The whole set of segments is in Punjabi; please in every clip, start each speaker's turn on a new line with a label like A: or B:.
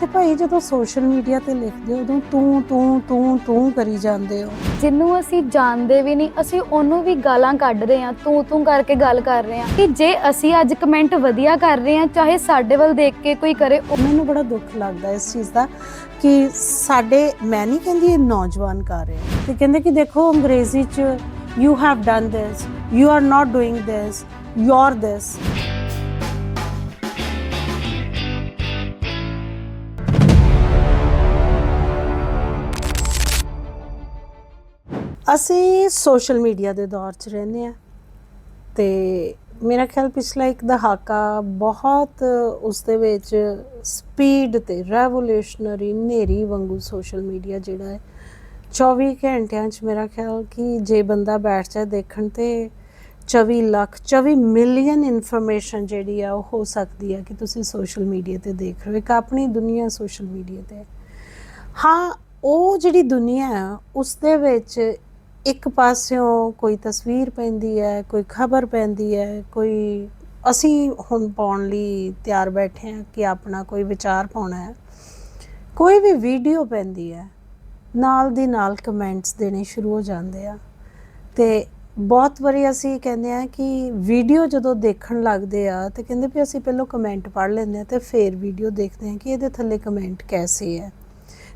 A: ਤੇ ਭਾਈ ਜਦੋਂ ਸੋਸ਼ਲ ਮੀਡੀਆ ਤੇ ਲਿਖਦੇ ਹੋ ਉਦੋਂ ਤੂੰ ਤੂੰ ਤੂੰ ਤੂੰ ਕਰੀ ਜਾਂਦੇ ਹੋ।
B: ਜਿਹਨੂੰ ਅਸੀਂ ਜਾਣਦੇ ਵੀ ਨਹੀਂ ਅਸੀਂ ਉਹਨੂੰ ਵੀ ਗਾਲਾਂ ਕੱਢ ਰਹੇ ਹਾਂ ਤੂੰ ਤੂੰ ਕਰਕੇ ਗੱਲ ਕਰ ਰਹੇ ਹਾਂ। ਕਿ ਜੇ ਅਸੀਂ ਅੱਜ ਕਮੈਂਟ ਵਧੀਆ ਕਰ ਰਹੇ ਹਾਂ ਚਾਹੇ ਸਾਡੇ ਵੱਲ ਦੇਖ ਕੇ ਕੋਈ ਕਰੇ ਉਹ-
A: ਮੈਨੂੰ ਬੜਾ ਦੁੱਖ ਲੱਗਦਾ ਇਸ ਚੀਜ਼ ਦਾ ਕਿ ਸਾਡੇ ਮੈਂ ਨਹੀਂ ਕਹਿੰਦੀ ਇਹ ਨੌਜਵਾਨ ਕਰ ਰਹੇ ਆ। ਤੇ ਕਹਿੰਦੇ ਕਿ ਦੇਖੋ ਅੰਗਰੇਜ਼ੀ ਚ you have done this you are not doing this you are this ਅਸੀਂ ਸੋਸ਼ਲ ਮੀਡੀਆ ਦੇ ਦੌਰ 'ਚ ਰਹਿੰਦੇ ਆ ਤੇ ਮੇਰਾ ਖਿਆਲ ਪਿਛਲਾ ਇੱਕ ਦਹਾਕਾ ਬਹੁਤ ਉਸ ਦੇ ਵਿੱਚ ਸਪੀਡ ਤੇ ਰੈਵੋਲੂਸ਼ਨਰੀ ਨੇਰੀ ਵਾਂਗੂ ਸੋਸ਼ਲ ਮੀਡੀਆ ਜਿਹੜਾ ਹੈ 24 ਘੰਟਿਆਂ 'ਚ ਮੇਰਾ ਖਿਆਲ ਕਿ ਜੇ ਬੰਦਾ ਬੈਠ ਜਾਏ ਦੇਖਣ ਤੇ 24 ਲੱਖ 24 ਮਿਲੀਅਨ ਇਨਫੋਰਮੇਸ਼ਨ ਜਿਹੜੀ ਆ ਉਹ ਹੋ ਸਕਦੀ ਹੈ ਕਿ ਤੁਸੀਂ ਸੋਸ਼ਲ ਮੀਡੀਆ ਤੇ ਦੇਖ ਰਹੇ ਹੋ। ਇੱਕ ਆਪਣੀ ਦੁਨੀਆ ਸੋਸ਼ਲ ਮੀਡੀਆ ਤੇ ਹਾਂ। ਉਹ ਜਿਹੜੀ ਦੁਨੀਆ ਹੈ ਉਸ ਦੇ ਵਿੱਚ ਇੱਕ ਪਾਸਿਓਂ ਕੋਈ ਤਸਵੀਰ ਪੈਂਦੀ ਹੈ, ਕੋਈ ਖਬਰ ਪੈਂਦੀ ਹੈ, ਕੋਈ ਅਸੀਂ ਹੁਣ ਪਾਉਣ ਲਈ ਤਿਆਰ ਬੈਠੇ ਹਾਂ ਕਿ ਆਪਣਾ ਕੋਈ ਵਿਚਾਰ ਪਾਉਣਾ ਹੈ। ਕੋਈ ਵੀ ਵੀਡੀਓ ਪੈਂਦੀ ਹੈ, ਨਾਲ ਦੀ ਨਾਲ ਕਮੈਂਟਸ ਦੇਣੇ ਸ਼ੁਰੂ ਹੋ ਜਾਂਦੇ ਆ। ਤੇ ਬਹੁਤ ਵਾਰੀ ਅਸੀਂ ਕਹਿੰਦੇ ਆ ਕਿ ਵੀਡੀਓ ਜਦੋਂ ਦੇਖਣ ਲੱਗਦੇ ਆ ਤੇ ਕਹਿੰਦੇ ਵੀ ਅਸੀਂ ਪਹਿਲਾਂ ਕਮੈਂਟ ਪੜ੍ਹ ਲੈਂਦੇ ਆ ਤੇ ਫਿਰ ਵੀਡੀਓ ਦੇਖਦੇ ਆ ਕਿ ਇਹਦੇ ਥੱਲੇ ਕਮੈਂਟ ਕੈਸੇ ਹੈ।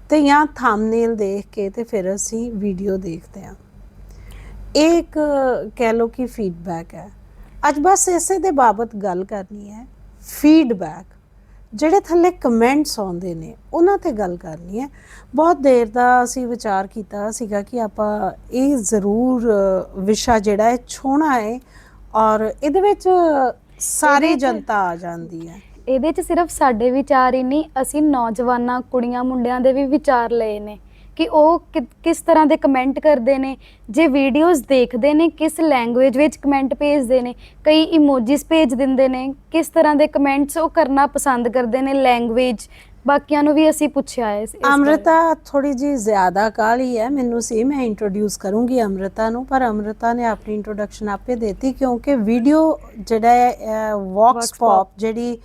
A: ਤੇ ਜਾਂ ਥੰਬਨੇਲ ਦੇਖ ਕੇ ਤੇ ਫਿਰ ਅਸੀਂ ਵੀਡੀਓ ਦੇਖਦੇ ਹਾਂ। ਇਹ ਇੱਕ ਕਹਿ ਲਓ ਕਿ ਫੀਡਬੈਕ ਹੈ। ਅੱਜ ਬਸ ਇਸੇ ਦੇ ਬਾਬਤ ਗੱਲ ਕਰਨੀ ਹੈ। ਫੀਡਬੈਕ ਜਿਹੜੇ ਥੱਲੇ ਕਮੈਂਟਸ ਆਉਂਦੇ ਨੇ ਉਹਨਾਂ ਤੇ ਗੱਲ ਕਰਨੀ ਹੈ। ਬਹੁਤ ਦੇਰ ਦਾ ਅਸੀਂ ਵਿਚਾਰ ਕੀਤਾ ਸੀਗਾ ਕਿ ਆਪਾਂ ਇਹ ਜ਼ਰੂਰ ਵਿਸ਼ਾ ਜਿਹੜਾ ਹੈ ਛੋਣਾ ਹੈ ਔਰ ਇਹਦੇ ਵਿੱਚ ਸਾਰੀ ਜਨਤਾ ਆ ਜਾਂਦੀ ਹੈ।
B: ਇਹਦੇ 'ਚ ਸਿਰਫ ਸਾਡੇ ਵਿਚਾਰ ਹੀ ਨਹੀਂ ਅਸੀਂ ਨੌਜਵਾਨਾਂ ਕੁੜੀਆਂ ਮੁੰਡਿਆਂ ਦੇ ਵੀ ਵਿਚਾਰ ਲਏ ਨੇ। ਕਿ ਉਹ ਕਿ- ਕਿਸ ਤਰ੍ਹਾਂ ਦੇ ਕਮੈਂਟ ਕਰਦੇ ਨੇ ਜੇ ਵੀਡੀਓਜ਼ ਦੇਖਦੇ ਨੇ ਕਿਸ ਲੈਂਗੁਏਜ ਵਿੱਚ ਕਮੈਂਟ ਭੇਜਦੇ ਨੇ ਕਈ ਇਮੋਜੀਜ਼ ਭੇਜ ਦਿੰਦੇ ਨੇ ਕਿਸ ਤਰ੍ਹਾਂ ਦੇ ਕਮੈਂਟਸ ਉਹ ਕਰਨਾ ਪਸੰਦ ਕਰਦੇ ਨੇ ਲੈਂਗੁਏਜ ਬਾਕੀਆਂ ਨੂੰ ਵੀ ਅਸੀਂ ਪੁੱਛਿਆ ਹੈ ਇਸ- ਇਸ ਬਾਰੇ।
A: ਅਮ੍ਰਿਤਾ ਥੋੜੀ ਜੀ ਜ਼ਿਆਦਾ ਕਾਲੀ ਹੈ ਮੈਨੂੰ ਸੀ ਮੈਂ ਇੰਟਰੋਡਿਊਸ ਕਰੂੰਗੀ ਅਮ੍ਰਿਤਾ ਨੂੰ ਪਰ ਅਮ੍ਰਿਤਾ ਨੇ ਆਪਣੀ ਇੰਟਰੋਡਕਸ਼ਨ ਆਪੇ ਦਿੱਤੀ ਕਿਉਂਕਿ ਵੀਡੀਓ ਜਿਹੜਾ ਹੈ ਵਾਕਸ
B: Vox
A: ਪੌਪ ਜਿਹੜੀ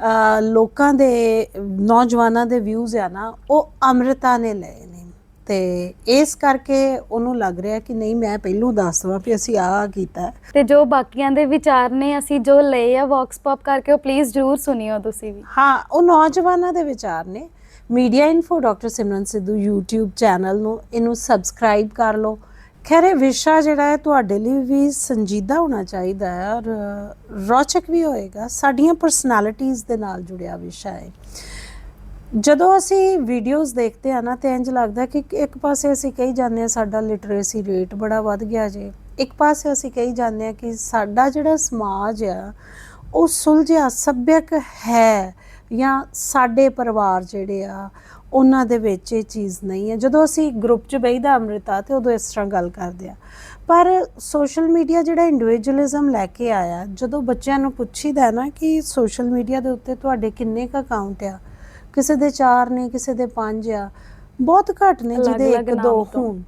A: ਅਹ, ਲੋਕਾਂ ਦੇ ਨੌਜਵਾਨਾਂ ਦੇ ਵਿਊਜ਼ ਆ ਨਾ ਉਹ ਅਮ੍ਰਿਤਾ ਨੇ ਲਏ ਨੇ ਤੇ ਇਸ ਕਰਕੇ ਉਹਨੂੰ ਲੱਗ ਰਿਹਾ ਕਿ ਨਹੀਂ ਮੈਂ ਪਹਿਲੂ ਦੱਸ ਦਵਾਂ ਵੀ ਅਸੀਂ ਆਹ ਕੀਤਾ।
B: ਤੇ ਜੋ ਬਾਕੀਆਂ ਦੇ ਵਿਚਾਰ ਨੇ ਅਸੀਂ ਜੋ ਲਏ ਆ ਵੌਕਸ ਪੌਪ ਕਰਕੇ ਉਹ ਪਲੀਜ਼ ਜਰੂਰ ਸੁਣਿਓ ਤੁਸੀਂ ਵੀ।
A: ਹਾਂ ਉਹ ਨੌਜਵਾਨਾਂ ਦੇ ਵਿਚਾਰ ਨੇ। Media info doctor Simran Sidhu YouTube channel ਨੂੰ ਇਹਨੂੰ ਸਬਸਕ੍ਰਾਈਬ ਕਰ ਲਓ। ਖੈਰ ਇਹ ਵਿਸ਼ਾ ਜਿਹੜਾ ਹੈ ਤੁਹਾਡੇ ਲਈ ਵੀ ਸੰਜੀਦਾ ਹੋਣਾ ਚਾਹੀਦਾ ਹੈ ਔਰ ਰੌਚਕ ਵੀ ਹੋਏਗਾ। ਸਾਡੀਆਂ ਪਰਸਨੈਲਿਟੀਆਂ ਦੇ ਨਾਲ ਜੁੜਿਆ ਵਿਸ਼ਾ ਹੈ। ਜਦੋਂ ਅਸੀਂ ਵੀਡੀਓਜ਼ ਦੇਖਦੇ ਆ ਨਾ, ਤੇ ਇੰਜ ਲੱਗਦਾ ਕਿ ਇੱਕ ਪਾਸੇ ਅਸੀਂ ਕਹੀ ਜਾਂਦੇ ਆ, ਸਾਡਾ ਲਿਟਰੇਸੀ ਰੇਟ ਬੜਾ ਵੱਧ ਗਿਆ ਜੇ। ਇੱਕ ਪਾਸੇ ਅਸੀਂ ਕਹੀ ਜਾਂਦੇ ਆ ਕਿ ਸਾਡਾ ਜਿਹੜਾ ਸਮਾਜ ਆ, ਉਹ ਸੁਲਝਿਆ, ਸੱਭਿਅਕ ਹੈ ਜਾਂ ਸਾਡੇ ਪਰਿਵਾਰ ਜਿਹੜੇ ਆ, ਉਹਨਾਂ ਦੇ ਵਿੱਚ ਇਹ ਚੀਜ਼ ਨਹੀਂ ਹੈ। ਜਦੋਂ ਅਸੀਂ ਗਰੁੱਪ 'ਚ ਬੈਠਦਾ ਅੰਮ੍ਰਿਤਾ, ਤੇ ਉਦੋਂ ਇਸ ਤਰ੍ਹਾਂ ਗੱਲ ਕਰਦੇ ਆ। ਪਰ ਸੋਸ਼ਲ ਮੀਡੀਆ ਜਿਹੜਾ ਇੰਡੀਵਿਜੂਅਲਿਜ਼ਮ ਲੈ ਕੇ ਆਇਆ, ਜਦੋਂ ਬੱਚਿਆਂ ਨੂੰ ਪੁੱਛੀਦਾ ਨਾ ਕਿ ਸੋਸ਼ਲ ਮੀਡੀਆ ਦੇ ਉੱਤੇ ਤੁਹਾਡੇ ਕਿੰਨੇ ਕ ਅਕਾਊਂਟ ਆ ਕਿਸੇ ਦੇ 4 ਨੇ ਕਿਸੇ ਦੇ 5 ਆ ਬਹੁਤ ਘੱਟ ਨੇ ਜਿਹਦੇ ਇੱਕ ਦੋ। ਹੋਣ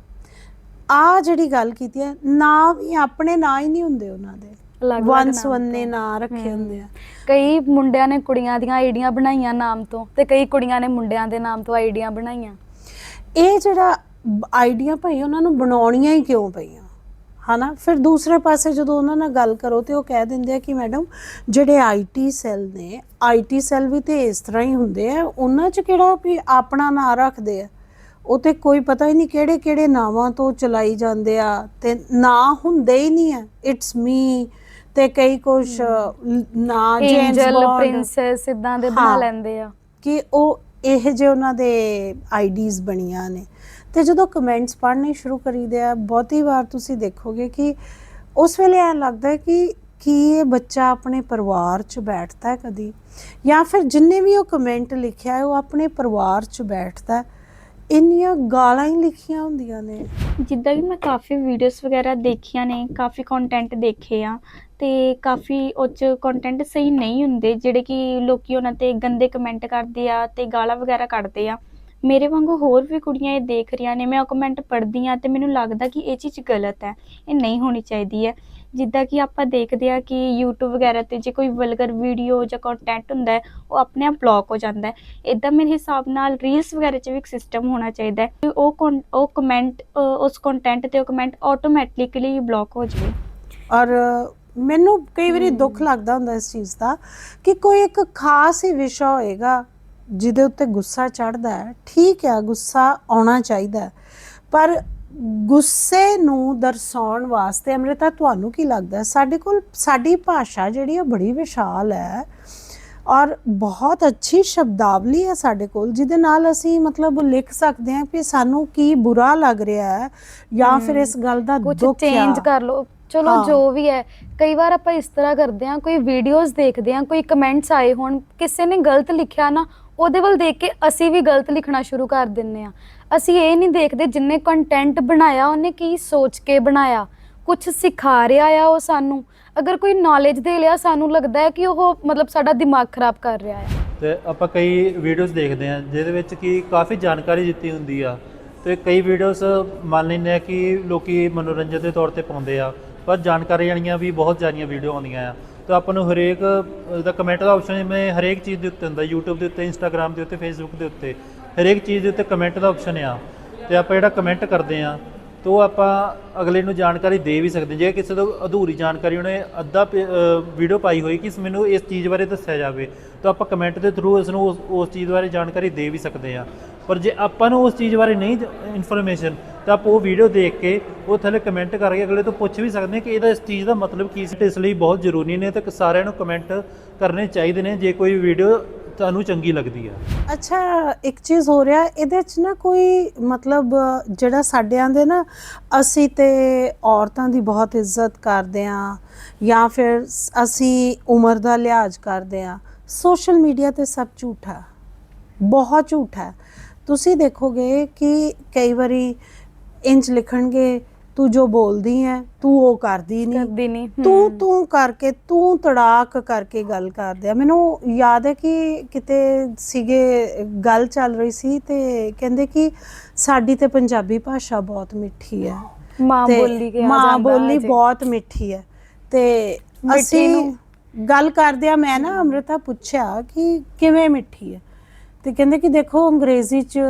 A: ਆ ਜਿਹੜੀ ਗੱਲ ਕੀਤੀ ਹੈ ਨਾਂ ਵੀ ਆਪਣੇ ਨਾਂ ਹੀ ਨਹੀਂ ਹੁੰਦੇ ਉਹਨਾਂ ਦੇ
B: ਨਾਮ
A: ਵੰਨੇ। ਨਾਂ ਰੱਖੇ। ਹੁੰਦੇ ਆ
B: ਕਈ ਮੁੰਡਿਆਂ ਨੇ ਕੁੜੀਆਂ ਦੀਆਂ ਆਈਡੀਆਂ ਬਣਾਈਆਂ ਨਾਮ ਤੋਂ ਤੇ ਕਈ ਕੁੜੀਆਂ ਨੇ ਮੁੰਡਿਆਂ ਦੇ ਨਾਮ ਤੋਂ ਆਈਡੀਆਂ ਬਣਾਈਆਂ
A: ਇਹ ਜਿਹੜਾ ਆਈਡੀਆ ਭਾਈ ਉਹਨਾਂ ਨੂੰ ਬਣਾਉਣੀਆਂ ਹੀ ਕਿਉਂ ਪਈਆਂ ਹਨਾ? ਫਿਰ ਦੂਸਰੇ ਪਾਸੇ ਜਦੋਂ ਉਹਨਾਂ ਨਾਲ ਗੱਲ ਕਰੋ ਤੇ ਉਹ ਕਹਿ ਦਿੰਦੇ ਆ ਕਿ ਮੈਡਮ ਜਿਹੜੇ ਆਈਟੀ ਸੈੱਲ ਨੇ ਆਈਟੀ ਸੈੱਲ ਵੀ ਤੇ ਇਸ ਤਰ੍ਹਾਂ ਹੀ ਹੁੰਦੇ ਆ। ਉਹਨਾਂ 'ਚ ਕਿਹੜਾ ਵੀ ਆਪਣਾ ਨਾਂ ਰੱਖਦੇ ਆ? ਉਹ ਤੇ ਕੋਈ ਪਤਾ ਹੀ ਨਹੀਂ ਕਿਹੜੇ ਕਿਹੜੇ ਨਾਵਾਂ ਤੋਂ ਚਲਾਈ ਜਾਂਦੇ ਆ ਤੇ ਨਾਂ ਹੁੰਦੇ ਹੀ ਨਹੀਂ ਆ। ਇਟਸ ਮੀ ਤੇ ਕਈ ਕੁਛ ਨਾਂ ਜੇਮਸ ਬੌਂਡ
B: ਪ੍ਰਿੰਸੈਸ ਇਦਾਂ ਦੇ ਬਣਾ। ਲੈਂਦੇ ਆ।
A: ਕਿ ਉਹ ਇਹ ਜੇ ਉਹਨਾਂ ਦੇ ਆਈਡੀਜ਼ ਬਣੀਆਂ ਨੇ। ਤੇ ਜਦੋਂ ਕਮੈਂਟਸ ਪੜ੍ਹਨੇ ਸ਼ੁਰੂ ਕਰੀਦੇ ਆ, ਬਹੁਤੀ ਵਾਰ ਤੁਸੀਂ ਦੇਖੋਗੇ ਕਿ ਉਸ ਵੇਲੇ ਐਂ ਲੱਗਦਾ ਹੈ ਕਿ, ਕੀ ਇਹ ਬੱਚਾ ਆਪਣੇ ਪਰਿਵਾਰ 'ਚ ਬੈਠਦਾ ਹੈ ਕਦੀ ਜਾਂ ਫਿਰ ਜਿੰਨੇ ਵੀ ਉਹ ਕਮੈਂਟ ਲਿਖਿਆ ਹੈ, ਉਹ ਆਪਣੇ ਪਰਿਵਾਰ 'ਚ ਬੈਠਦਾ ਹੈ। ਇੰਨੀਆਂ ਗਾਲਾਂ ਹੀ ਲਿਖੀਆਂ ਹੁੰਦੀਆਂ ਨੇ।
C: ਜਿੱਦਾਂ ਕਿ ਮੈਂ ਕਾਫੀ ਵੀਡੀਓਜ਼ ਵਗੈਰਾ ਦੇਖੀਆਂ ਨੇ, ਕਾਫੀ ਕੰਟੈਂਟ ਦੇਖੇ ਆ ਤੇ ਕਾਫੀ ਉਹ 'ਚ ਕੰਟੈਂਟ ਸਹੀ ਨਹੀਂ ਹੁੰਦੇ, ਜਿਹੜੇ ਕਿ ਲੋਕੀ ਉਹਨਾਂ ਤੇ ਗੰਦੇ ਕਮੈਂਟ ਕਰਦੇ ਆ ਤੇ ਗਾਲਾਂ ਵਗੈਰਾ ਕੱਢਦੇ ਆ। ਮੇਰੇ ਵਾਂਗੂ ਹੋਰ ਵੀ ਕੁੜੀਆਂ ਇਹ ਦੇਖ ਰਹੀਆਂ ਨੇ ਮੈਂ ਉਹ ਕਮੈਂਟ ਪੜ੍ਹਦੀ ਆ ਤੇ ਮੈਨੂੰ ਲੱਗਦਾ ਕਿ ਇਹ ਚੀਜ਼ ਗਲਤ ਹੈ। ਇਹ ਨਹੀਂ ਹੋਣੀ ਚਾਹੀਦੀ ਹੈ। ਜਿੱਦਾਂ ਕਿ ਆਪਾਂ ਦੇਖਦੇ ਆ ਕਿ YouTube ਵਗੈਰਾ ਤੇ ਜੇ ਕੋਈ ਵਲਗਰ ਵੀਡੀਓ ਜਾਂ ਕੰਟੈਂਟ ਹੁੰਦਾ ਹੈ ਉਹ ਆਪਣੇ ਆਪ ਬਲੌਕ ਹੋ ਜਾਂਦਾ ਹੈ। ਇਦਾਂ ਮੇਰੇ ਹਿਸਾਬ ਨਾਲ ਰੀਲਸ ਵਗੈਰਾ 'ਚ ਵੀ ਇੱਕ ਸਿਸਟਮ ਹੋਣਾ ਚਾਹੀਦਾ ਹੈ ਕਿ ਉਹ ਉਹ ਕਮੈਂਟ ਉਸ ਕੰਟੈਂਟ ਤੇ ਉਹ ਕਮੈਂਟ ਆਟੋਮੈਟਿਕਲੀ ਬਲੌਕ ਹੋ ਜਾਵੇ।
A: ਔਰ ਮੈਨੂੰ ਕਈ ਵਾਰੀ ਦੁੱਖ ਲੱਗਦਾ ਹੁੰਦਾ ਇਸ ਚੀਜ਼ ਦਾ ਕਿ ਕੋਈ ਇੱਕ ਖਾਸ ਹੀ ਵਿਸ਼ਾ ਹੋਏਗਾ ਜਿਹਦੇ ਉੱਤੇ ਗੁੱਸਾ ਚੜਦਾ ਹੈ ਠੀਕ ਹੈ ਗੁੱਸਾ ਆਉਣਾ ਚਾਹੀਦਾ ਹੈ। ਪਰ ਗੁੱਸੇ ਨੂੰ ਦਰਸਾਉਣ ਵਾਸਤੇ ਅੰਮ੍ਰਿਤਾ ਤੁਹਾਨੂੰ ਕੀ ਲੱਗਦਾ ਹੈ? ਸਾਡੇ ਕੋਲ ਸਾਡੀ ਭਾਸ਼ਾ ਜਿਹੜੀ ਹੈ ਬੜੀ ਵਿਸ਼ਾਲ ਹੈ ਔਰ ਬਹੁਤ ਅੱਛੀ ਸ਼ਬਦਾਵਲੀ ਹੈ ਸਾਡੇ ਕੋਲ ਜਿਹਦੇ ਨਾਲ ਅਸੀਂ ਮਤਲਬ ਲਿਖ ਸਕਦੇ ਹਾਂ ਕਿ ਸਾਨੂੰ ਕੀ ਬੁਰਾ ਲੱਗ ਰਿਹਾ ਹੈ ਜਾਂ ਫਿਰ ਇਸ ਗੱਲ ਦਾ
B: ਕੁਝ
A: ਦੁੱਖ
B: ਚੇਂਜ
A: ਆ।
B: ਕਰ ਲਓ ਚਲੋ
A: ਹਾਂ।
B: ਜੋ ਵੀ ਹੈ ਕਈ ਵਾਰ ਆਪਾਂ ਇਸ ਤਰ੍ਹਾਂ ਕਰਦੇ ਹਾਂ ਕੋਈ ਵੀਡੀਓਜ਼ ਦੇਖਦੇ ਹਾਂ ਕੋਈ ਕਮੈਂਟਸ ਆਏ ਹੋਣ ਕਿਸੇ ਨੇ ਗਲਤ ਲਿਖਿਆ ਨਾ ਉਹਦੇ ਵੱਲ ਦੇਖ ਕੇ ਅਸੀਂ ਵੀ ਗਲਤ ਲਿਖਣਾ ਸ਼ੁਰੂ ਕਰ ਦਿੰਨੇ ਆ। ਅਸੀਂ ਇਹ ਨਹੀਂ ਦੇਖਦੇ ਜਿੰਨੇ ਕੰਟੈਂਟ ਬਣਾਇਆ, ਉਹਨੇ ਕੀ ਸੋਚ ਕੇ ਬਣਾਇਆ ਕੁਝ ਸਿਖਾ ਰਿਹਾ ਆ ਉਹ ਸਾਨੂੰ। ਅਗਰ ਕੋਈ ਨੌਲੇਜ ਦੇ ਲਿਆ, ਸਾਨੂੰ ਲੱਗਦਾ ਹੈ ਕਿ ਉਹ ਮਤਲਬ ਸਾਡਾ ਦਿਮਾਗ ਖਰਾਬ ਕਰ ਰਿਹਾ ਹੈ
D: ਤੇ ਆਪਾਂ ਕਈ ਵੀਡੀਓਜ਼ ਦੇਖਦੇ ਆ ਜਿਹਦੇ ਵਿੱਚ ਕਿ ਕਾਫੀ ਜਾਣਕਾਰੀ ਦਿੱਤੀ ਹੁੰਦੀ ਆ। ਤੇ ਕਈ ਵੀਡੀਓਜ਼ ਮੰਨ ਲੈਂਦੇ ਆ ਕਿ ਲੋਕੀ ਮਨੋਰੰਜਨ ਦੇ ਤੌਰ ਤੇ ਪਾਉਂਦੇ ਆ, ਪਰ ਜਾਣਕਾਰੀ ਵਾਲੀਆਂ ਵੀ ਬਹੁਤ ਜ਼ਿਆਦੀਆਂ ਵੀਡੀਓ ਆਉਂਦੀਆਂ ਆ। ਤਾਂ ਆਪਾਂ ਨੂੰ ਹਰੇਕ ਦਾ ਕਮੈਂਟ ਦਾ ਆਪਸ਼ਨ ਜਿਵੇਂ ਹਰੇਕ ਚੀਜ਼ ਦੇ ਉੱਤੇ ਹੁੰਦਾ, YouTube ਦੇ ਉੱਤੇ, Instagram ਦੇ ਉੱਤੇ, Facebook ਦੇ ਉੱਤੇ, ਹਰੇਕ ਚੀਜ਼ ਦੇ ਉੱਤੇ ਕਮੈਂਟ ਦਾ ਆਪਸ਼ਨ ਆ। ਤੇ ਆਪਾਂ ਜਿਹੜਾ ਕਮੈਂਟ ਕਰਦੇ ਆ, ਤਾਂ ਉਹ ਆਪਾਂ ਅਗਲੇ ਨੂੰ ਜਾਣਕਾਰੀ ਦੇ ਵੀ ਸਕਦੇ ਜੇ ਕਿਸੇ ਤੋਂ ਅਧੂਰੀ ਜਾਣਕਾਰੀ ਉਹਨੇ ਅੱਧਾ ਵੀਡੀਓ ਪਾਈ ਹੋਈ ਕਿ ਮੈਨੂੰ ਇਸ ਚੀਜ਼ ਬਾਰੇ ਦੱਸਿਆ ਜਾਵੇ, ਤਾਂ ਆਪਾਂ ਕਮੈਂਟ ਦੇ ਥਰੂ ਉਸ ਨੂੰ ਉਸ- ਉਸ ਚੀਜ਼ ਬਾਰੇ ਜਾਣਕਾਰੀ ਦੇ ਵੀ ਸਕਦੇ ਆ ਪਰ ਜੇ ਆਪਾਂ ਨੂੰ ਉਸ ਚੀਜ਼ ਬਾਰੇ ਨਹੀਂ ਇਨਫੋਰਮੇਸ਼ਨ ਤਾਂ ਆਪਾਂ ਉਹ ਵੀਡੀਓ ਦੇਖ ਕੇ ਉਹ ਥੱਲੇ ਕਮੈਂਟ ਕਰਕੇ ਅਗਲੇ ਤੋਂ ਪੁੱਛ ਵੀ ਸਕਦੇ ਹਾਂ ਕਿ ਇਹਦਾ ਇਸ ਚੀਜ਼ ਦਾ ਮਤਲਬ ਕੀ ਸੀ ਇਸ ਲਈ ਬਹੁਤ ਜ਼ਰੂਰੀ ਨੇ ਤੇ ਸਾਰਿਆਂ ਨੂੰ ਕਮੈਂਟ ਕਰਨੇ ਚਾਹੀਦੇ ਨੇ ਜੇ ਕੋਈ ਵੀਡੀਓ ਤੁਹਾਨੂੰ ਚੰਗੀ ਲੱਗਦੀ ਆ।
A: ਅੱਛਾ, ਇੱਕ ਚੀਜ਼ ਹੋ ਰਿਹਾ, ਇਹਦੇ ਚ ਨਾ ਕੋਈ ਮਤਲਬ ਜਿਹੜਾ ਸਾਡਿਆਂ ਦੇ ਨਾ ਅਸੀਂ ਤੇ ਔਰਤਾਂ ਦੀ ਬਹੁਤ ਇੱਜ਼ਤ ਕਰਦੇ ਆ ਜਾਂ ਫਿਰ ਅਸੀਂ ਉਮਰ ਦਾ ਲਿਹਾਜ਼ ਕਰਦੇ ਆ, ਸੋਸ਼ਲ ਮੀਡੀਆ ਤੇ ਸਭ ਝੂਠਾ, ਬਹੁਤ ਝੂਠਾ। ਹੈ ਤੁਸੀਂ ਦੇਖੋਗੇ ਕਿ ਕਈ ਵਾਰੀ ਇੰਜ ਲਿਖਣਗੇ ਤੂੰ ਜੋ ਬੋਲਦੀ ਹੈ ਤੂੰ ਉਹ ਕਰਦੀ ਨਹੀਂ
B: ਕਰਦੀ ਨਹੀਂ
A: ਤੂੰ। ਤੂੰ ਕਰਕੇ ਤੂੰ ਤੜਾਕ ਕਰਕੇ ਗੱਲ ਕਰਦੇ ਆ ਮੈਨੂੰ ਯਾਦ ਹੈ ਕਿ ਕਿਤੇ ਸੀਗੇ ਗੱਲ ਚੱਲ ਰਹੀ ਸੀ ਤੇ ਕਹਿੰਦੇ ਕਿ ਸਾਡੀ ਤੇ ਪੰਜਾਬੀ ਭਾਸ਼ਾ ਬਹੁਤ ਮਿੱਠੀ ਹੈ।
B: ਮਾਂ ਬੋਲੀ ਕਿਹਾ
A: ਮਾਂ
B: ਜਾਂਦਾ
A: ਬੋਲੀ
B: ਹਜੇ।
A: ਬਹੁਤ ਮਿੱਠੀ ਹੈ। ਤੇ ਅਸੀਂ ਗੱਲ ਕਰਦੇ ਆ ਮੈਂ ਨਾ ਅੰਮ੍ਰਿਤਾ ਪੁੱਛਿਆ ਕਿ ਕਿਵੇਂ ਮਿੱਠੀ ਹੈ? ਤੇ ਕਹਿੰਦੇ ਕਿ ਦੇਖੋ ਅੰਗਰੇਜ਼ੀ ਚ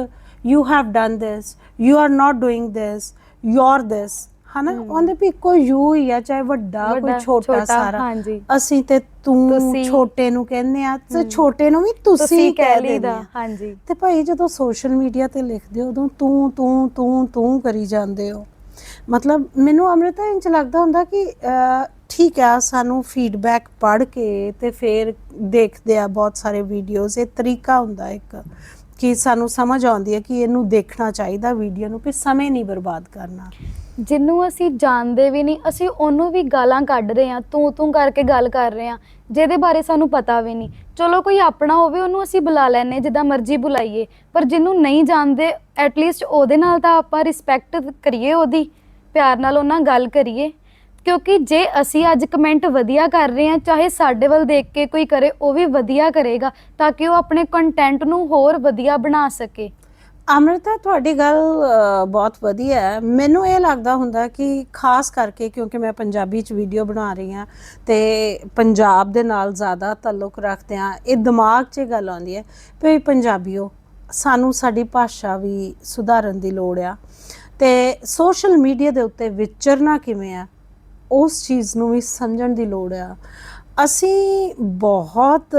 A: you have done this you are not doing this you are this ਹਨਾ ਉਹਦੇ ਵੀ ਕੋਈ ਯੂ ਹੀ ਆ ਚਾਹੇ ਵੱਡਾ ਕੋਈ ਛੋਟਾ ਸਾਰਾ। ਅਸੀਂ ਤੇ ਤੂੰ। ਛੋਟੇ ਨੂੰ ਕਹਿੰਦੇ ਆ ਤੇ। ਛੋਟੇ ਨੂੰ ਵੀ ਤੁਸੀਂ ਕਹਿ
B: ਲਈਦਾ ਹਾਂਜੀ
A: ਤੇ ਭਾਈ ਜਦੋਂ ਸੋਸ਼ਲ ਮੀਡੀਆ ਤੇ ਲਿਖਦੇ ਹੋ ਉਦੋਂ ਤੂੰ ਤੂੰ ਤੂੰ ਤੂੰ ਕਰੀ ਜਾਂਦੇ ਹੋ ਮਤਲਬ ਮੈਨੂੰ ਅੰਮ੍ਰਿਤਾ ਇੰਜ ਲੱਗਦਾ ਹੁੰਦਾ ਕਿ ਠੀਕ ਆ, ਸਾਨੂੰ ਫੀਡਬੈਕ ਪੜ੍ਹ ਕੇ ਤੇ ਫਿਰ ਦੇਖਦੇ ਆ ਬਹੁਤ ਸਾਰੇ ਵੀਡੀਓਜ਼ ਇਹ ਤਰੀਕਾ ਹੁੰਦਾ ਇੱਕ, ਕਿ ਸਾਨੂੰ ਸਮਝ ਆਉਂਦੀ ਹੈ ਕਿ ਇਹਨੂੰ ਦੇਖਣਾ ਚਾਹੀਦਾ ਵੀਡੀਓ ਨੂੰ ਫਿਰ ਸਮੇਂ ਨਹੀਂ ਬਰਬਾਦ ਕਰਨਾ।
B: ਜਿਹਨੂੰ ਅਸੀਂ ਜਾਣਦੇ ਵੀ ਨਹੀਂ, ਅਸੀਂ ਉਹਨੂੰ ਵੀ ਗਾਲਾਂ ਕੱਢ ਰਹੇ ਹਾਂ, ਤੂੰ ਤੂੰ ਕਰਕੇ ਗੱਲ ਕਰ ਰਹੇ ਹਾਂ, ਜਿਹਦੇ ਬਾਰੇ ਸਾਨੂੰ ਪਤਾ ਵੀ ਨਹੀਂ। ਚਲੋ ਕੋਈ ਆਪਣਾ ਹੋਵੇ, ਉਹਨੂੰ ਅਸੀਂ ਬੁਲਾ ਲੈਨੇ ਜਿੱਦਾਂ ਮਰਜ਼ੀ ਬੁਲਾਈਏ, ਪਰ ਜਿਹਨੂੰ ਨਹੀਂ ਜਾਣਦੇ ਐਟਲੀਸਟ ਉਹਦੇ ਨਾਲ ਤਾਂ ਆਪਾਂ ਰਿਸਪੈਕਟ ਕਰੀਏ ਉਹਦੀ, ਪਿਆਰ ਨਾਲ ਉਹਨਾਂ ਗੱਲ ਕਰੀਏ। ਕਿਉਂਕਿ ਜੇ ਅਸੀਂ ਅੱਜ ਕਮੈਂਟ ਵਧੀਆ ਕਰ ਰਹੇ ਹਾਂ, ਚਾਹੇ ਸਾਡੇ ਵੱਲ ਦੇਖ ਕੇ ਕੋਈ ਕਰੇ, ਉਹ ਵੀ ਵਧੀਆ ਕਰੇਗਾ, ਤਾਂ ਕਿ ਉਹ ਆਪਣੇ ਕੰਟੈਂਟ ਨੂੰ ਹੋਰ ਵਧੀਆ ਬਣਾ ਸਕੇ।
A: ਅਮ੍ਰਿਤਾ, ਤੁਹਾਡੀ ਗੱਲ ਬਹੁਤ ਵਧੀਆ ਹੈ। ਮੈਨੂੰ ਇਹ ਲੱਗਦਾ ਹੁੰਦਾ ਕਿ ਖਾਸ ਕਰਕੇ ਕਿਉਂਕਿ ਮੈਂ ਪੰਜਾਬੀ ਚ ਵੀਡੀਓ ਬਣਾ ਰਹੀ ਹਾਂ ਤੇ ਪੰਜਾਬ ਦੇ ਨਾਲ ਜ਼ਿਆਦਾ ਤਾਲੁਕ ਰੱਖਦੇ ਹਾਂ, ਇਹ ਦਿਮਾਗ 'ਚ ਇਹ ਗੱਲ ਆਉਂਦੀ ਹੈ ਵੀ ਪੰਜਾਬੀਓ, ਸਾਨੂੰ ਸਾਡੀ ਭਾਸ਼ਾ ਵੀ ਸੁਧਾਰਨ ਦੀ ਲੋੜ ਆ ਤੇ ਸੋਸ਼ਲ ਮੀਡੀਆ ਦੇ ਉੱਤੇ ਵਿਚਰਨਾ ਕਿਵੇਂ ਆ, ਉਸ ਚੀਜ਼ ਨੂੰ ਵੀ ਸਮਝਣ ਦੀ ਲੋੜ ਆ। ਅਸੀਂ ਬਹੁਤ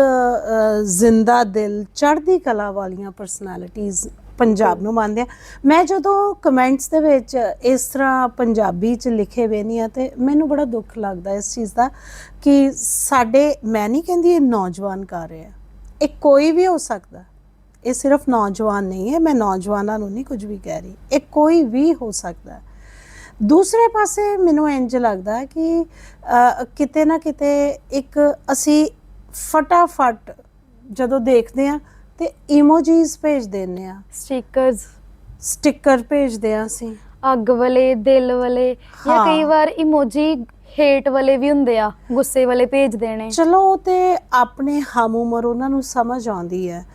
A: ਜ਼ਿੰਦਾ ਦਿਲ ਚੜ੍ਹਦੀ ਕਲਾ ਵਾਲੀਆਂ ਪਰਸਨੈਲਿਟੀਆਂ ਪੰਜਾਬ ਨੂੰ ਮੰਨਦੇ ਆ। ਮੈਂ ਜਦੋਂ ਕਮੈਂਟਸ ਦੇ ਵਿੱਚ ਇਸ ਤਰ੍ਹਾਂ ਪੰਜਾਬੀ ਚ ਲਿਖੇ ਵੇਨੀ ਆ ਤੇ ਮੈਨੂੰ ਬੜਾ ਦੁੱਖ ਲੱਗਦਾ ਇਸ ਚੀਜ਼ ਦਾ ਕਿ ਸਾਡੇ, ਮੈਂ ਨਹੀਂ ਕਹਿੰਦੀ ਇਹ ਨੌਜਵਾਨ ਕਰ ਰਿਹਾ ਇਹ ਕੋਈ ਵੀ ਹੋ ਸਕਦਾ। ਇਹ ਸਿਰਫ ਨੌਜਵਾਨ ਨਹੀਂ ਹੈ, ਮੈਂ ਨੌਜਵਾਨਾਂ ਨੂੰ ਨਹੀਂ ਕੁਝ ਵੀ ਕਹਿ ਰਹੀ। ਇਹ ਕੋਈ ਵੀ ਹੋ ਸਕਦਾ। ਦੂਸਰੇ ਪਾਸੇ ਮੈਨੂੰ ਇੰਜ ਲੱਗਦਾ ਕਿ ਕਿਤੇ ਨਾ ਕਿਤੇ ਇੱਕ ਅਸੀਂ ਫਟਾਫਟ ਜਦੋਂ ਦੇਖਦੇ ਆ ਤੇ ਇਮੋਜੀਜ਼ ਭੇਜ ਦਿੰਦੇ ਆ
B: ਸਟickers
A: ਸਟicker ਭੇਜਦੇ ਆ ਅਸੀਂ।
B: ਅੱਗ ਵਾਲੇ ਦਿਲ ਵਾਲੇ ਜਾਂ
A: ਹਾਂ।
B: ਕਈ ਵਾਰ ਇਮੋਜੀ ਹੇਟ ਵਾਲੇ ਵੀ ਹੁੰਦੇ ਆ ਗੁੱਸੇ ਵਾਲੇ ਭੇਜ ਦੇਣੇ।
A: ਚਲੋ ਉਹ ਤੇ ਆਪਣੇ ਹਮ ਉਮਰ ਉਹਨਾਂ ਨੂੰ ਸਮਝ ਆਉਂਦੀ ਹੈ।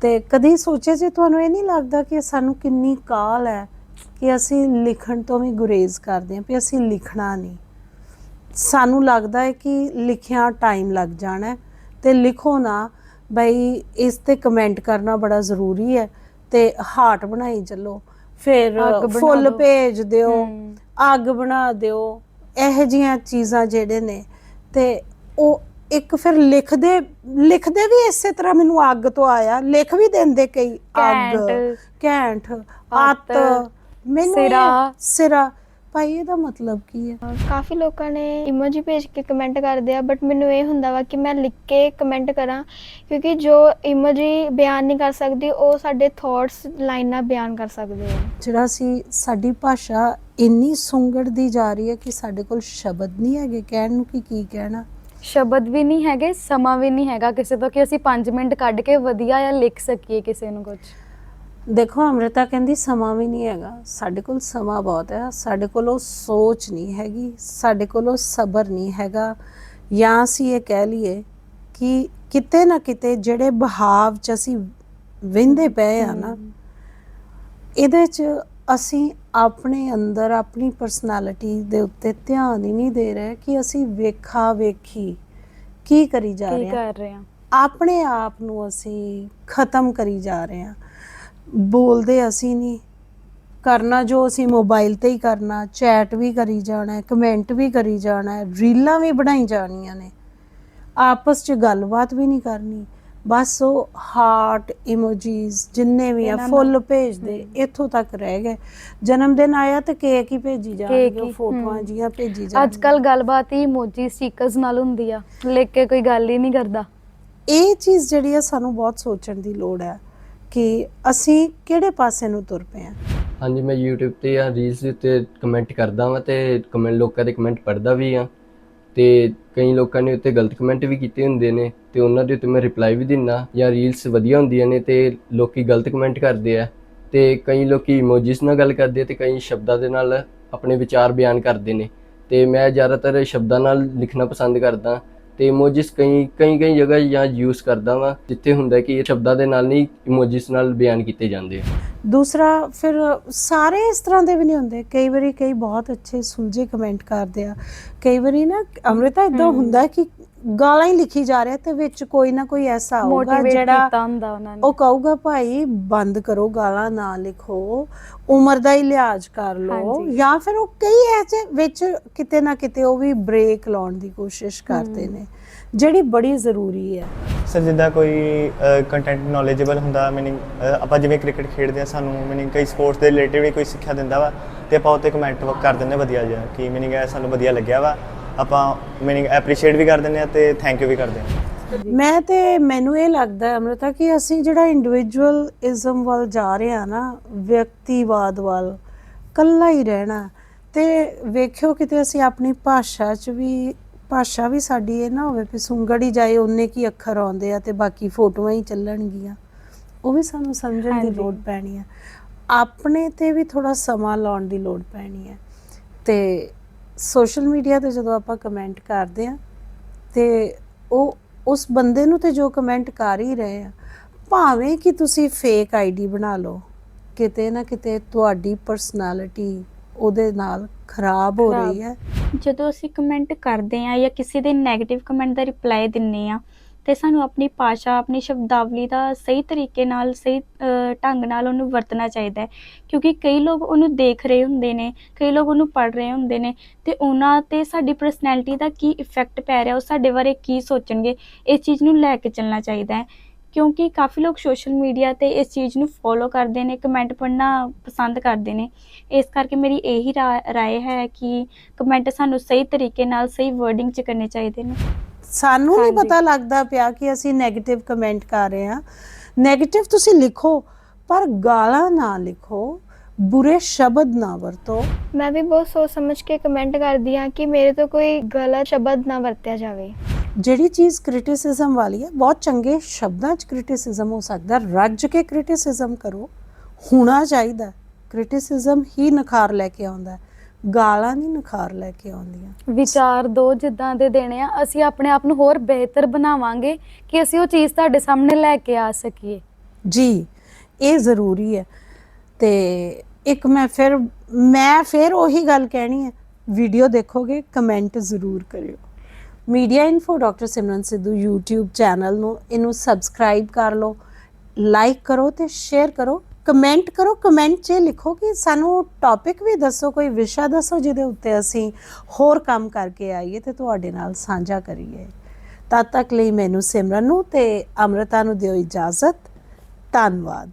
A: ਤੇ ਕਦੀ ਸੋਚਿਆ ਜੇ ਤੁਹਾਨੂੰ ਇਹ ਨਹੀਂ ਲੱਗਦਾ ਕਿ ਸਾਨੂੰ ਕਿੰਨੀ ਕਾਲ ਹੈ ਕਿ ਅਸੀਂ ਲਿਖਣ ਤੋਂ ਵੀ ਗੁਰੇਜ਼ ਕਰਦੇ ਹਾਂ ਵੀ ਅਸੀਂ ਲਿਖਣਾ ਨਹੀਂ। ਸਾਨੂੰ ਲੱਗਦਾ ਹੈ ਕਿ ਲਿਖਿਆ ਟਾਈਮ ਲੱਗ ਜਾਣਾ ਹੈ ਤੇ ਲਿਖੋ ਨਾ। ਬਈ ਇਸ ਤੇ ਕਮੈਂਟ ਕਰਨਾ ਬੜਾ ਜ਼ਰੂਰੀ ਹੈ ਤੇ ਹਾਰਟ ਬਣਾਈ ਚੱਲੋ ਫਿਰ ਫੁੱਲ। ਭੇਜ ਦਿਓ। ਅੱਗ ਬਣਾ ਦਿਓ ਇਹੋ ਜੀਆਂ ਚੀਜ਼ਾਂ ਜਿਹੜੇ ਨੇ ਤੇ ਉਹ ਇੱਕ ਫਿਰ ਲਿਖਦੇ ਲਿਖਦੇ ਵੀ ਇਸੇ ਤਰ੍ਹਾਂ ਮੈਨੂੰ ਅੱਗ ਤੋਂ ਆਇਆ ਲਿਖ ਵੀ ਦਿੰਦੇ ਕਈ ਅੱਗ
B: ਅੱਤ,
A: ਅੱਤ ਮੈਨੂੰ
B: ਸਿਰਾ।
A: ਸਿਰਾ ਭਾਈ ਇਹਦਾ ਮਤਲਬ ਕੀ ਹੈ
E: ਕਾਫੀ ਲੋਕਾਂ ਨੇ ਇਮੋਜੀ ਭੇਜ ਕੇ ਕਮੈਂਟ ਕਰਦੇ ਆ ਬਟ ਮੈਨੂੰ ਇਹ ਹੁੰਦਾ ਵਾ ਕਿ ਮੈਂ ਲਿਖ ਕੇ ਕਮੈਂਟ ਕਰਾਂ ਕਿਉਂਕਿ ਜੋ ਇਮੋਜੀ ਬਿਆਨ ਨਹੀਂ ਕਰ ਸਕਦੀ ਉਹ ਸਾਡੇ ਥੌਟਸ ਲਾਈਨਾਂ ਬਿਆਨ ਕਰ ਸਕਦੇ ਆ।
A: ਜਿਹੜਾ ਸੀ ਸਾਡੀ ਭਾਸ਼ਾ ਇੰਨੀ ਸੁੰਗੜਦੀ ਜਾ ਰਹੀ ਹੈ ਕਿ ਸਾਡੇ ਕੋਲ ਸ਼ਬਦ ਨਹੀਂ ਹੈਗੇ ਕਹਿਣ ਨੂੰ ਕਿ ਕੀ ਕਹਿਣਾ?
B: ਸ਼ਬਦ ਵੀ ਨਹੀਂ ਹੈਗੇ ਸਮਾਂ ਵੀ ਨਹੀਂ ਹੈਗਾ ਕਿਸੇ ਤੋਂ ਕਿ ਅਸੀਂ 5 ਮਿੰਟ ਕੱਢ ਕੇ ਵਧੀਆ ਜਾਂ ਲਿਖ ਸਕੀਏ ਕਿਸੇ ਨੂੰ ਕੁਝ
A: ਦੇਖੋ ਅੰਮ੍ਰਿਤਾ ਕਹਿੰਦੀ ਸਮਾਂ ਵੀ ਨਹੀਂ ਹੈਗਾ। ਸਾਡੇ ਕੋਲ ਸਮਾਂ ਬਹੁਤ ਹੈ। ਸਾਡੇ ਕੋਲ ਉਹ ਸੋਚ ਨਹੀਂ ਹੈਗੀ। ਸਾਡੇ ਕੋਲ ਉਹ ਸਬਰ ਨਹੀਂ ਹੈਗਾ। ਜਾਂ ਅਸੀਂ ਇਹ ਕਹਿ ਲਈਏ ਕਿ ਕਿਤੇ ਨਾ ਕਿਤੇ ਜਿਹੜੇ ਬਹਾਵ ਚ ਅਸੀਂ ਵਹਿੰਦੇ ਪਏ ਆ ਨਾ ਇਹਦੇ ਚ ਅਸੀਂ ਆਪਣੇ ਅੰਦਰ ਆਪਣੀ ਪਰਸਨੈਲਿਟੀ ਦੇ ਉੱਤੇ ਧਿਆਨ ਹੀ ਨਹੀਂ ਦੇ ਰਹੇ ਕਿ ਅਸੀਂ ਵੇਖਾ ਵੇਖੀ ਕੀ ਕਰੀ ਜਾ ਰਹੇ ਹਾਂ।
B: ਕਰ ਰਹੇ ਹਾਂ।
A: ਆਪਣੇ ਆਪ ਨੂੰ ਅਸੀਂ ਖਤਮ ਕਰੀ ਜਾ ਰਹੇ ਹਾਂ। ਬੋਲਦੇ ਅਸੀਂ ਨਹੀਂ। ਕਰਨਾ ਜੋ ਅਸੀਂ ਮੋਬਾਈਲ ਤੇ ਹੀ ਕਰਨਾ ਚੈਟ ਵੀ ਕਰੀ ਜਾਣਾ ਹੈ ਕਮੈਂਟ ਵੀ ਕਰੀ ਜਾਣਾ ਹੈ ਰੀਲਾਂ ਵੀ ਬਣਾਈ ਜਾਣੀਆਂ ਨੇ। ਆਪਸ 'ਚ ਗੱਲਬਾਤ ਵੀ ਨਹੀਂ ਕਰਨੀ। ਬਸ ਉਹ ਹਾਰਟ ਇਮੋਜੀਜ਼ ਜਿੰਨੇ ਵੀ ਆ ਫੁੱਲ ਭੇਜਦੇ ਇੱਥੋਂ ਤੱਕ ਰਹਿ ਗਏ। ਜਨਮ ਦਿਨ ਆਇਆ ਤੇ ਕੇਕ ਹੀ ਭੇਜੀ ਜਾਣਗੇ ਉਹ ਫੋਟੋਆਂ। ਜੀਆਂ ਭੇਜੀ ਜਾਣਗੇ
B: ਅੱਜ ਕੱਲ ਗੱਲਬਾਤ ਹੀ ਇਮੋਜੀ ਸਟickers ਨਾਲ ਹੁੰਦੀ ਆ। ਲਿਖ ਕੇ ਕੋਈ ਗੱਲ ਹੀ ਨਹੀਂ ਕਰਦਾ।
A: ਇਹ ਚੀਜ਼ ਜਿਹੜੀ ਆ ਸਾਨੂੰ ਬਹੁਤ ਸੋਚਣ ਦੀ ਲੋੜ ਹੈ ਕਿ ਅਸੀਂ ਕਿਹੜੇ ਪਾਸੇ ਨੂੰ ਤੁਰ ਪਏ ਹਾਂ?
F: ਹਾਂਜੀ, ਮੈਂ YouTube ਤੇ ਜਾਂ ਰੀਲਸ ਦੇ ਉੱਤੇ ਕਮੈਂਟ ਕਰਦਾ ਵਾਂ ਤੇ ਕਮੈਂਟ ਲੋਕਾਂ ਦੇ ਕਮੈਂਟ ਪੜ੍ਹਦਾ ਵੀ ਆ ਤੇ ਕਈ ਲੋਕਾਂ ਨੇ ਉੱਤੇ ਗਲਤ ਕਮੈਂਟ ਵੀ ਕੀਤੇ ਹੁੰਦੇ ਨੇ ਤੇ ਉਹਨਾਂ ਦੇ ਉੱਤੇ ਮੈਂ ਰਿਪਲਾਈ ਵੀ ਦਿੰਦਾ ਜਾਂ ਰੀਲਸ ਵਧੀਆ ਹੁੰਦੀਆਂ ਨੇ ਤੇ ਲੋਕੀ ਗਲਤ ਕਮੈਂਟ ਕਰਦੇ ਆ। ਤੇ ਕਈ ਲੋਕੀ ਇਮੋਜੀਸ ਨਾਲ ਗੱਲ ਕਰਦੇ ਆ ਤੇ ਕਈ ਸ਼ਬਦਾਂ ਦੇ ਨਾਲ ਆਪਣੇ ਵਿਚਾਰ ਬਿਆਨ ਕਰਦੇ ਨੇ। ਤੇ ਮੈਂ ਜ਼ਿਆਦਾਤਰ ਸ਼ਬਦਾਂ ਨਾਲ ਲਿਖਣਾ ਪਸੰਦ ਕਰਦਾ। ਤੇ ਇਮੋਜੀਸ ਕਈ ਕਈ ਕਈ ਜਗ੍ਹਾ ਜਾਂ ਯੂਜ਼ ਕਰਦਾ ਵਾਂ ਜਿੱਥੇ ਹੁੰਦਾ ਕਿ ਇਹ ਸ਼ਬਦਾਂ ਦੇ ਨਾਲ ਨਹੀਂ ਇਮੋਜੀਸ ਨਾਲ ਬਿਆਨ ਕੀਤੇ ਜਾਂਦੇ ਆ।
A: ਦੂਸਰਾ ਫਿਰ ਸਾਰੇ ਇਸ ਤਰ੍ਹਾਂ ਦੇ ਵੀ ਨਹੀਂ ਹੁੰਦੇ। ਕਈ ਵਾਰੀ ਕਈ ਬਹੁਤ ਅੱਛੇ ਸੁਲਝੇ ਕਮੈਂਟ ਕਰਦੇ ਆ। ਕਈ ਵਾਰੀ ਨਾ ਅੰਮ੍ਰਿਤਾ ਇਦਾਂ ਹੁੰਦਾ ਕਿ ਗਾਲਾਂ ਹੀ ਲਿਖੀ ਜਾ ਰਿਹਾ ਤੇ ਵਿੱਚ ਕੋਈ ਨਾ ਕੋਈ ਐਸਾ ਹੋਊਗਾ
B: ਮੋਟੀਵੇਟ
A: ਜਿਹੜਾ
B: ਕੀਤਾ ਹੁੰਦਾ ਉਹਨਾਂ ਨੇ।
A: ਉਹ ਕਹੂਗਾ ਭਾਈ ਬੰਦ ਕਰੋ ਗਾਲਾਂ ਨਾ ਲਿਖੋ। ਉਮਰ ਦਾ ਹੀ ਲਿਹਾਜ਼ ਕਰ ਲਓ।
B: ਹਾਂਜੀ।
A: ਜਾਂ ਫਿਰ ਉਹ ਕਈ ਐਸੇ ਵਿੱਚ ਕਿਤੇ ਨਾ ਕਿਤੇ ਉਹ ਵੀ ਬ੍ਰੇਕ ਲਾਉਣ ਦੀ ਕੋਸ਼ਿਸ਼ ਕਰਦੇ ਨੇ ਜਿਹੜੀ ਬੜੀ ਜ਼ਰੂਰੀ ਹੈ।
G: ਸਰ ਜਿੱਦਾਂ ਕੋਈ ਕੰਟੈਂਟ ਨੌਲੇਜੇਬਲ ਹੁੰਦਾ ਮੀਨਿੰਗ ਆਪਾਂ ਜਿਵੇਂ ਕ੍ਰਿਕਟ ਖੇਡਦੇ ਆ ਸਾਨੂੰ ਮੀਨਿੰਗ ਕਈ ਸਪੋਰਟਸ ਦੇ ਰਿਲੇਟਿਵ ਵੀ ਕੋਈ ਸਿੱਖਿਆ ਦਿੰਦਾ ਵਾ ਤੇ ਆਪਾਂ ਉੱਤੇ ਕਮੈਂਟ ਕਰ ਦਿੰਦੇ ਵਧੀਆ ਜਿਹਾ ਕਿ ਮੀਨਿੰਗ ਇਹ ਸਾਨੂੰ ਵਧੀਆ ਲੱਗਿਆ ਵਾ। ਆਪਾਂ ਮੀਨਿੰਗ ਐਪਰੀਸ਼ੀਏਟ ਵੀ ਕਰ ਦਿੰਦੇ ਆ ਤੇ ਥੈਂਕ ਯੂ ਵੀ ਕਰਦੇ ਆ
A: ਮੈਂ ਤੇ ਮੈਨੂੰ ਇਹ ਲੱਗਦਾ ਹੈ ਅਮ੍ਰਿਤਾ ਕਿ ਅਸੀਂ ਜਿਹੜਾ ਇੰਡੀਵਿਜੂਅਲਿਜ਼ਮ ਵੱਲ ਜਾ ਰਹੇ ਆ ਨਾ ਵਿਅਕਤੀਵਾਦ ਵੱਲ ਕੱਲਾ ਹੀ ਰਹਿਣਾ ਤੇ ਵੇਖਿਓ ਕਿਤੇ ਅਸੀਂ ਆਪਣੀ ਭਾਸ਼ਾ 'ਚ ਵੀ ਭਾਸ਼ਾ ਵੀ ਸਾਡੀ ਇਹ ਨਾ ਹੋਵੇ ਕਿ ਸੁੰਗੜੀ ਜਾਏ ਉਹਨੇ ਕੀ ਅੱਖਰ ਆਉਂਦੇ ਆ ਤੇ ਬਾਕੀ ਫੋਟੋਆਂ ਹੀ ਚੱਲਣਗੀਆਂ। ਉਹ ਵੀ ਸਾਨੂੰ ਸਮਝਣ ਦੀ। ਲੋੜ ਪੈਣੀ ਹੈ। ਆਪਣੇ ਤੇ ਵੀ ਥੋੜਾ ਸਮਾਂ ਲਾਉਣ ਦੀ ਲੋੜ ਪੈਣੀ ਹੈ। ਤੇ ਸੋਸ਼ਲ ਮੀਡੀਆ ਤੇ ਜਦੋਂ ਆਪਾਂ ਕਮੈਂਟ ਕਰਦੇ ਆ ਤੇ ਉਹ ਉਸ ਬੰਦੇ ਨੂੰ ਤੇ ਜੋ ਕਮੈਂਟ ਕਰ ਹੀ ਰਹੇ ਆ ਭਾਵੇਂ ਕਿ ਤੁਸੀਂ ਫੇਕ ਆਈਡੀ ਬਣਾ ਲਓ ਕਿਤੇ ਨਾ ਕਿਤੇ ਤੁਹਾਡੀ ਪਰਸਨੈਲਿਟੀ ਉਹਦੇ ਨਾਲ ਖਰਾਬ ਹੋ ਰਹੀ ਹੈ।
C: ਜਦੋਂ ਅਸੀਂ ਕਮੈਂਟ ਕਰਦੇ ਆ ਜਾਂ ਕਿਸੇ ਦੇ 네ਗੇਟਿਵ ਕਮੈਂਟ ਦਾ ਰਿਪਲਾਈ ਦਿੰਨੇ ਆ ਤੇ ਸਾਨੂੰ ਆਪਣੀ ਭਾਸ਼ਾ, ਆਪਣੀ ਸ਼ਬਦਾਵਲੀ ਦਾ ਸਹੀ ਤਰੀਕੇ ਨਾਲ, ਸਹੀ ਢੰਗ ਨਾਲ ਉਹਨੂੰ ਵਰਤਣਾ ਚਾਹੀਦਾ ਹੈ। ਕਿਉਂਕਿ ਕਈ ਲੋਕ ਉਹਨੂੰ ਦੇਖ ਰਹੇ ਹੁੰਦੇ ਨੇ, ਕਈ ਲੋਕ ਉਹਨੂੰ ਪੜ੍ਹ ਰਹੇ ਹੁੰਦੇ ਨੇ ਤੇ ਉਹਨਾਂ ਤੇ ਸਾਡੀ ਪਰਸਨੈਲਿਟੀ ਦਾ ਕੀ ਇਫੈਕਟ ਪੈ ਰਿਹਾ, ਉਹ ਸਾਡੇ ਬਾਰੇ ਕੀ ਸੋਚਣਗੇ, ਇਸ ਚੀਜ਼ ਨੂੰ ਲੈ ਕੇ ਚੱਲਣਾ ਚਾਹੀਦਾ ਹੈ। ਕਿਉਂਕਿ ਕਾਫੀ ਲੋਕ ਸੋਸ਼ਲ ਮੀਡੀਆ ਤੇ ਇਸ ਚੀਜ਼ ਨੂੰ ਫੋਲੋ ਕਰਦੇ ਨੇ ਕਮੈਂਟ ਪੜ੍ਹਨਾ ਪਸੰਦ ਕਰਦੇ ਨੇ। ਇਸ ਕਰਕੇ ਮੇਰੀ ਇਹੀ ਰਾ- ਰਾਏ ਹੈ ਕਿ ਕਮੈਂਟ ਸਾਨੂੰ ਸਹੀ ਤਰੀਕੇ ਨਾਲ, ਸਹੀ ਵਰਡਿੰਗ ਚ ਕਰਨੇ ਚਾਹੀਦੇ ਨੇ।
A: ਸਾਨੂੰ ਨਹੀਂ। ਪਤਾ ਲੱਗਦਾ ਪਿਆ ਕਿ ਅਸੀਂ 네ਗੇਟਿਵ ਕਮੈਂਟ ਕਰ ਰਹੇ ਹਾਂ। 네ਗੇਟਿਵ ਤੁਸੀਂ ਲਿਖੋ ਪਰ ਗਾਲਾਂ ਨਾ ਲਿਖੋ ਬੁਰੇ ਸ਼ਬਦ ਨਾ ਵਰਤੋ।
E: ਮੈਂ ਵੀ ਬਹੁਤ ਸੋਚ ਸਮਝ ਕੇ ਕਮੈਂਟ ਕਰਦੀ ਹਾਂ ਕਿ ਮੇਰੇ ਤੋਂ ਕੋਈ ਗਲਤ ਸ਼ਬਦ ਨਾ ਵਰਤਿਆ ਜਾਵੇ।
A: ਜਿਹੜੀ ਚੀਜ਼ ਕ੍ਰਿਟਿਸਿਜ਼ਮ ਵਾਲੀ ਹੈ ਬਹੁਤ ਚੰਗੇ ਸ਼ਬਦਾਂ 'ਚ ਕ੍ਰਿਟਿਸਿਜ਼ਮ ਹੋ ਸਕਦਾ ਰੱਜ ਕੇ ਕ੍ਰਿਟਿਸਿਜ਼ਮ ਕਰੋ ਹੋਣਾ ਚਾਹੀਦਾ ਕ੍ਰਿਟਿਸਿਜ਼ਮ ਹੀ ਨਖਾਰ ਲੈ ਕੇ ਆਉਂਦਾ। ਗਾਲਾਂ ਨਹੀਂ ਨਖਾਰ ਲੈ ਕੇ ਆਉਂਦੀਆਂ।
B: ਵਿਚਾਰ ਦੋ ਜਿੱਦਾਂ ਦੇ ਦੇਣੇ ਆ ਅਸੀਂ ਆਪਣੇ ਆਪ ਨੂੰ ਹੋਰ ਬਿਹਤਰ ਬਣਾਵਾਂਗੇ ਕਿ ਅਸੀਂ ਉਹ ਚੀਜ਼ ਤੁਹਾਡੇ ਸਾਹਮਣੇ ਲੈ ਕੇ ਆ ਸਕੀਏ।
A: ਜੀ ਇਹ ਜ਼ਰੂਰੀ ਹੈ। ਤੇ ਇੱਕ ਮੈਂ ਫਿਰ ਮੈਂ ਫਿਰ ਉਹੀ ਗੱਲ ਕਹਿਣੀ ਹੈ। ਵੀਡੀਓ ਦੇਖੋਗੇ ਕਮੈਂਟ ਜ਼ਰੂਰ ਕਰਿਓ। Media info doctor Simran Sidhu YouTube channel ਨੂੰ ਇਹਨੂੰ ਸਬਸਕ੍ਰਾਈਬ ਕਰ ਲਓ ਲਾਈਕ ਕਰੋ ਤੇ ਸ਼ੇਅਰ ਕਰੋ। ਕਮੈਂਟ ਕਰੋ, ਕਮੈਂਟ 'ਚ ਇਹ ਲਿਖੋ ਕਿ ਸਾਨੂੰ ਟੌਪਿਕ ਵੀ ਦੱਸੋ, ਕੋਈ ਵਿਸ਼ਾ ਦੱਸੋ ਜਿਹਦੇ ਉੱਤੇ ਅਸੀਂ ਹੋਰ ਕੰਮ ਕਰਕੇ ਆਈਏ ਤੇ ਤੁਹਾਡੇ ਨਾਲ ਸਾਂਝਾ ਕਰੀਏ। ਤਦ ਤੱਕ ਲਈ ਮੈਨੂੰ ਸਿਮਰਨ ਨੂੰ ਤੇ ਅਮ੍ਰਿਤਾ ਨੂੰ ਦਿਓ ਇਜਾਜ਼ਤ। ਧੰਨਵਾਦ।